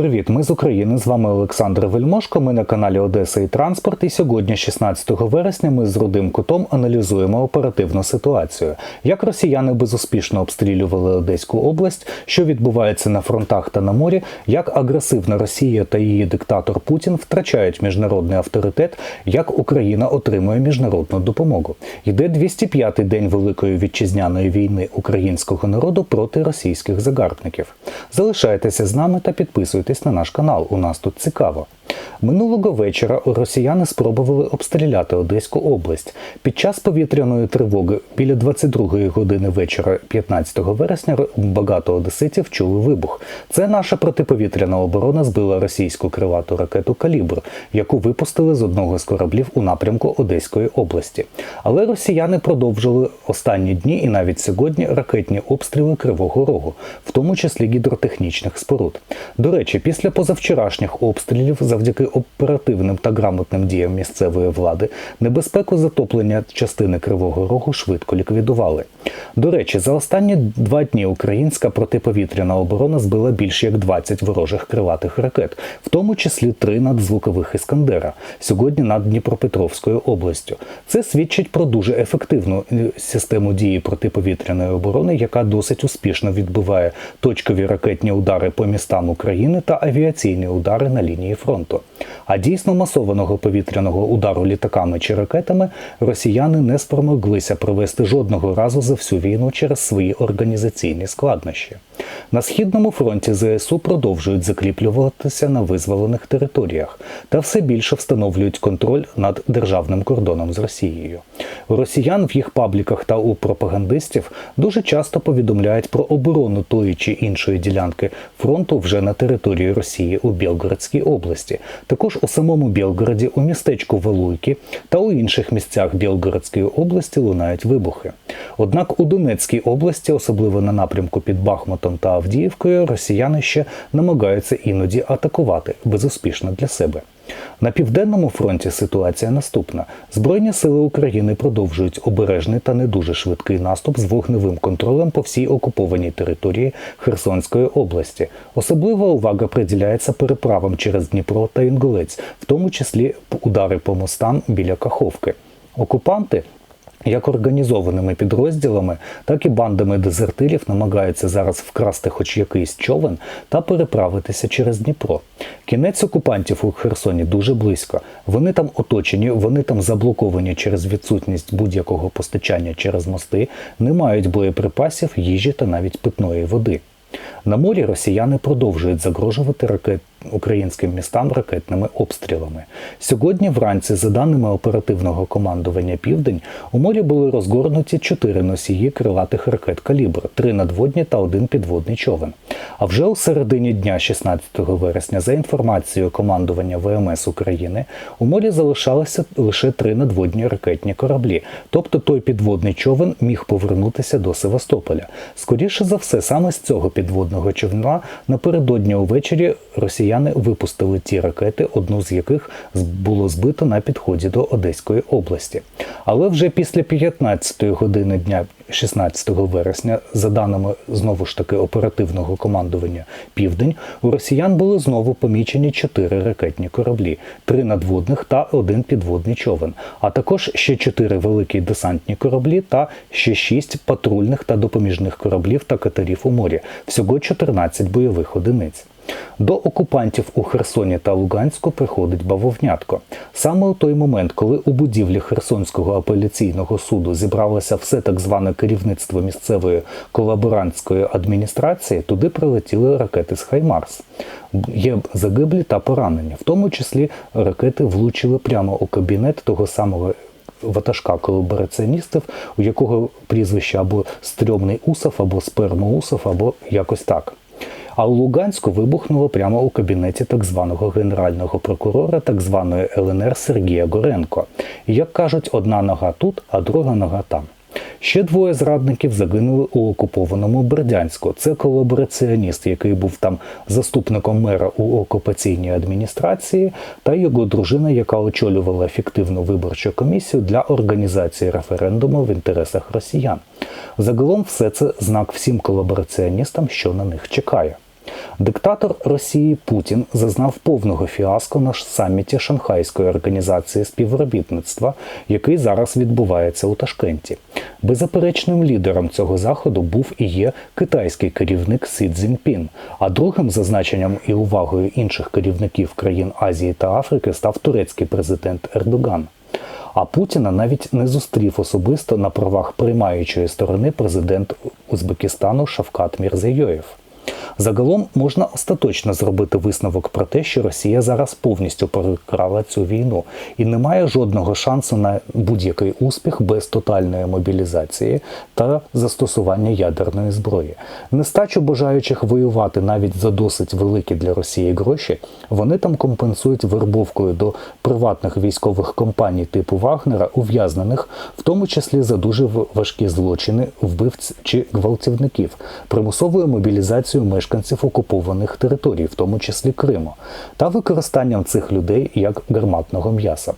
Привіт, ми з України. З вами Олександр Вельмошко. Ми на каналі Одеса і Транспорт. І сьогодні, 16 вересня, ми з Рудим Кутом аналізуємо оперативну ситуацію. Як росіяни безуспішно обстрілювали Одеську область, що відбувається на фронтах та на морі, як агресивна Росія та її диктатор Путін втрачають міжнародний авторитет, як Україна отримує міжнародну допомогу. Йде 205-й день великої вітчизняної війни українського народу проти російських загарбників. Залишайтеся з нами та підписуйтесь на наш канал. У нас тут цікаво. Минулого вечора росіяни спробували обстріляти Одеську область. Під час повітряної тривоги біля 22-ї години вечора, 15 вересня, багато одеситів чули вибух. Це наша протиповітряна оборона збила російську крилату ракету Калібр, яку випустили з одного з кораблів у напрямку Одеської області. Але росіяни продовжили останні дні і навіть сьогодні ракетні обстріли Кривого Рогу, в тому числі гідротехнічних споруд. До речі, після позавчорашніх обстрілів завдяки оперативним та грамотним діям місцевої влади небезпеку затоплення частини Кривого Рогу швидко ліквідували. До речі, за останні два дні українська протиповітряна оборона збила більш як 20 ворожих крилатих ракет, в тому числі три надзвукових іскандера, сьогодні над Дніпропетровською областю. Це свідчить про дуже ефективну е, систему дії протиповітряної оборони, яка досить успішно відбиває точкові ракетні удари по містам України та авіаційні удари на лінії фронту. А дійсно масованого повітряного удару літаками чи ракетами росіяни не спромоглися провести жодного разу за всю війну через свої організаційні складнощі. На східному фронті ЗСУ продовжують закріплюватися на визволених територіях та все більше встановлюють контроль над державним кордоном з Росією. Росіян в їх пабліках та у пропагандистів дуже часто повідомляють про оборону тої чи іншої ділянки фронту вже на території Росії у Білгородській області, також у самому Білгороді, у містечку Валуйки та у інших місцях Білгородської області лунають вибухи. Однак у Донецькій області, особливо на напрямку під Бахмутом та Авдіївкою, росіяни ще намагаються іноді атакувати безуспішно для себе. На південному фронті ситуація наступна: Збройні сили України продовжують обережний та не дуже швидкий наступ з вогневим контролем по всій окупованій території Херсонської області. Особлива увага приділяється переправам через Дніпро та Інгулець, в тому числі удари по мостам біля Каховки. Окупанти як організованими підрозділами, так і бандами дезертирів намагаються зараз вкрасти хоч якийсь човен та переправитися через Дніпро. Кінець окупантів у Херсоні дуже близько. Вони там оточені, вони там заблоковані через відсутність будь-якого постачання через мости, не мають боєприпасів, їжі та навіть питної води. На морі росіяни продовжують загрожувати ракет українським містам ракетними обстрілами. Сьогодні, вранці, за даними оперативного командування Південь, у морі були розгорнуті чотири носії крилатих ракет калібр, три надводні та один підводний човен. А вже у середині дня, 16 вересня, за інформацією командування ВМС України, у морі залишалися лише три надводні ракетні кораблі, тобто той підводний човен міг повернутися до Севастополя. Скоріше за все, саме з цього підводного човна напередодні увечері росіяни росіяни випустили ті ракети, одну з яких було збито на підході до Одеської області. Але вже після 15-ї години дня 16 вересня, за даними знову ж таки оперативного командування Південь, у росіян були знову помічені чотири ракетні кораблі, три надводних та один підводний човен, а також ще чотири великі десантні кораблі та ще шість патрульних та допоміжних кораблів та катерів у морі, всього 14 бойових одиниць. До окупантів у Херсоні та Луганську приходить бавовнятко. Саме у той момент, коли у будівлі Херсонського апеляційного суду зібралося все так зване керівництво місцевої колаборантської адміністрації, туди прилетіли ракети з Хаймарс. Є загиблі та поранені, в тому числі ракети влучили прямо у кабінет того самого. Ватажка колабораціоністів, у якого прізвище або стрьомний усов, або спермоусов, або якось так. А у Луганську вибухнуло прямо у кабінеті так званого генерального прокурора так званої ЛНР Сергія Горенко. Як кажуть, одна нога тут, а друга нога там. Ще двоє зрадників загинули у окупованому Бердянську. Це колабораціоніст, який був там заступником мера у окупаційній адміністрації, та його дружина, яка очолювала фіктивну виборчу комісію для організації референдуму в інтересах росіян. Загалом, все це знак всім колабораціоністам, що на них чекає. Диктатор Росії Путін зазнав повного фіаско на саміті Шанхайської організації співробітництва, який зараз відбувається у Ташкенті. Беззаперечним лідером цього заходу був і є китайський керівник Сі Цзіньпін, а другим за значенням і увагою інших керівників країн Азії та Африки став турецький президент Ердоган. А Путіна навіть не зустрів особисто на правах приймаючої сторони президент Узбекистану Шавкат Мірзейоєв. Загалом можна остаточно зробити висновок про те, що Росія зараз повністю перекрала цю війну і не має жодного шансу на будь-який успіх без тотальної мобілізації та застосування ядерної зброї. Нестачу бажаючих воювати навіть за досить великі для Росії гроші, вони там компенсують вербовкою до приватних військових компаній типу Вагнера, ув'язнених, в тому числі за дуже важкі злочини вбивць чи гвалтівників, примусовою мобілізацією мешканців мешканців окупованих територій, в тому числі Криму, та використанням цих людей як гарматного м'яса.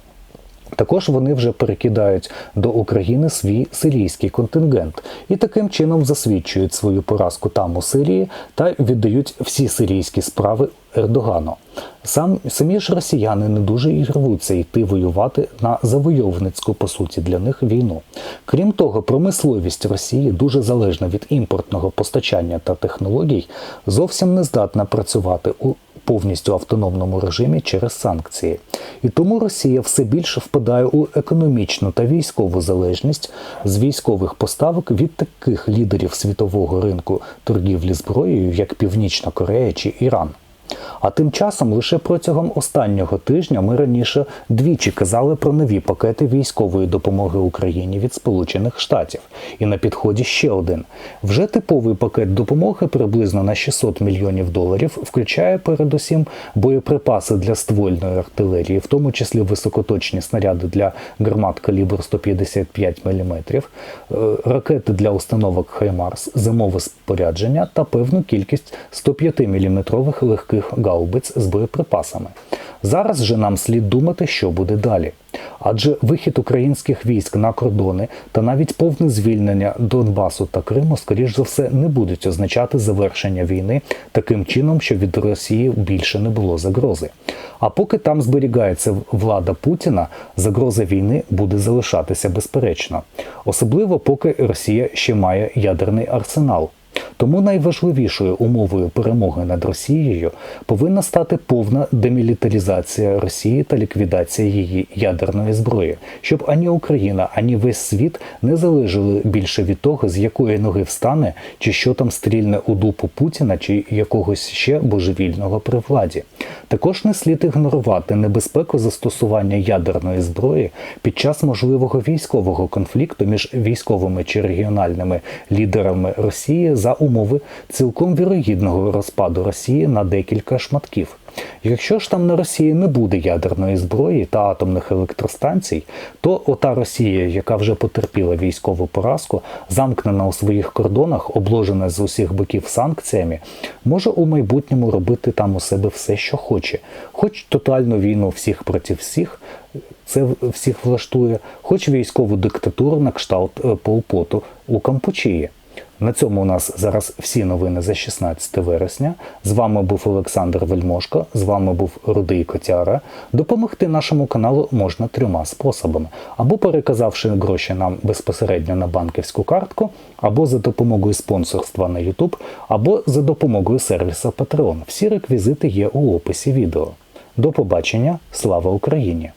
Також вони вже перекидають до України свій сирійський контингент і таким чином засвідчують свою поразку там у Сирії та віддають всі сирійські справи Ердогану. Сам самі ж росіяни не дуже і рвуться йти воювати на завойовницьку по суті для них війну. Крім того, промисловість Росії дуже залежна від імпортного постачання та технологій, зовсім не здатна працювати у повністю автономному режимі через санкції. І тому Росія все більше впадає у економічну та військову залежність з військових поставок від таких лідерів світового ринку торгівлі зброєю, як Північна Корея чи Іран. А тим часом лише протягом останнього тижня ми раніше двічі казали про нові пакети військової допомоги Україні від Сполучених Штатів. І на підході ще один. Вже типовий пакет допомоги приблизно на 600 мільйонів доларів включає передусім боєприпаси для ствольної артилерії, в тому числі високоточні снаряди для гармат калібру 155 мм, е, ракети для установок Хаймарс, зимове спорядження та певну кількість 105 мм легких гаубиць з боєприпасами. Зараз же нам слід думати, що буде далі. Адже вихід українських військ на кордони та навіть повне звільнення Донбасу та Криму, скоріш за все, не будуть означати завершення війни таким чином, що від Росії більше не було загрози. А поки там зберігається влада Путіна, загроза війни буде залишатися безперечно, особливо поки Росія ще має ядерний арсенал. Тому найважливішою умовою перемоги над Росією повинна стати повна демілітаризація Росії та ліквідація її ядерної зброї, щоб ані Україна, ані весь світ не залежали більше від того, з якої ноги встане, чи що там стрільне у дупу Путіна, чи якогось ще божевільного при владі. Також не слід ігнорувати небезпеку застосування ядерної зброї під час можливого військового конфлікту між військовими чи регіональними лідерами Росії за умови цілком вірогідного розпаду Росії на декілька шматків. Якщо ж там на Росії не буде ядерної зброї та атомних електростанцій, то ота Росія, яка вже потерпіла військову поразку, замкнена у своїх кордонах, обложена з усіх боків санкціями, може у майбутньому робити там у себе все, що хоче, хоч тотальну війну всіх проти всіх. Це всіх влаштує, хоч військову диктатуру на кшталт е, Полпоту у Кампучії. На цьому у нас зараз всі новини за 16 вересня. З вами був Олександр Вельмошко, з вами був Рудий Котяра. Допомогти нашому каналу можна трьома способами: або переказавши гроші нам безпосередньо на банківську картку, або за допомогою спонсорства на YouTube, або за допомогою сервіса Patreon. Всі реквізити є у описі відео. До побачення, слава Україні!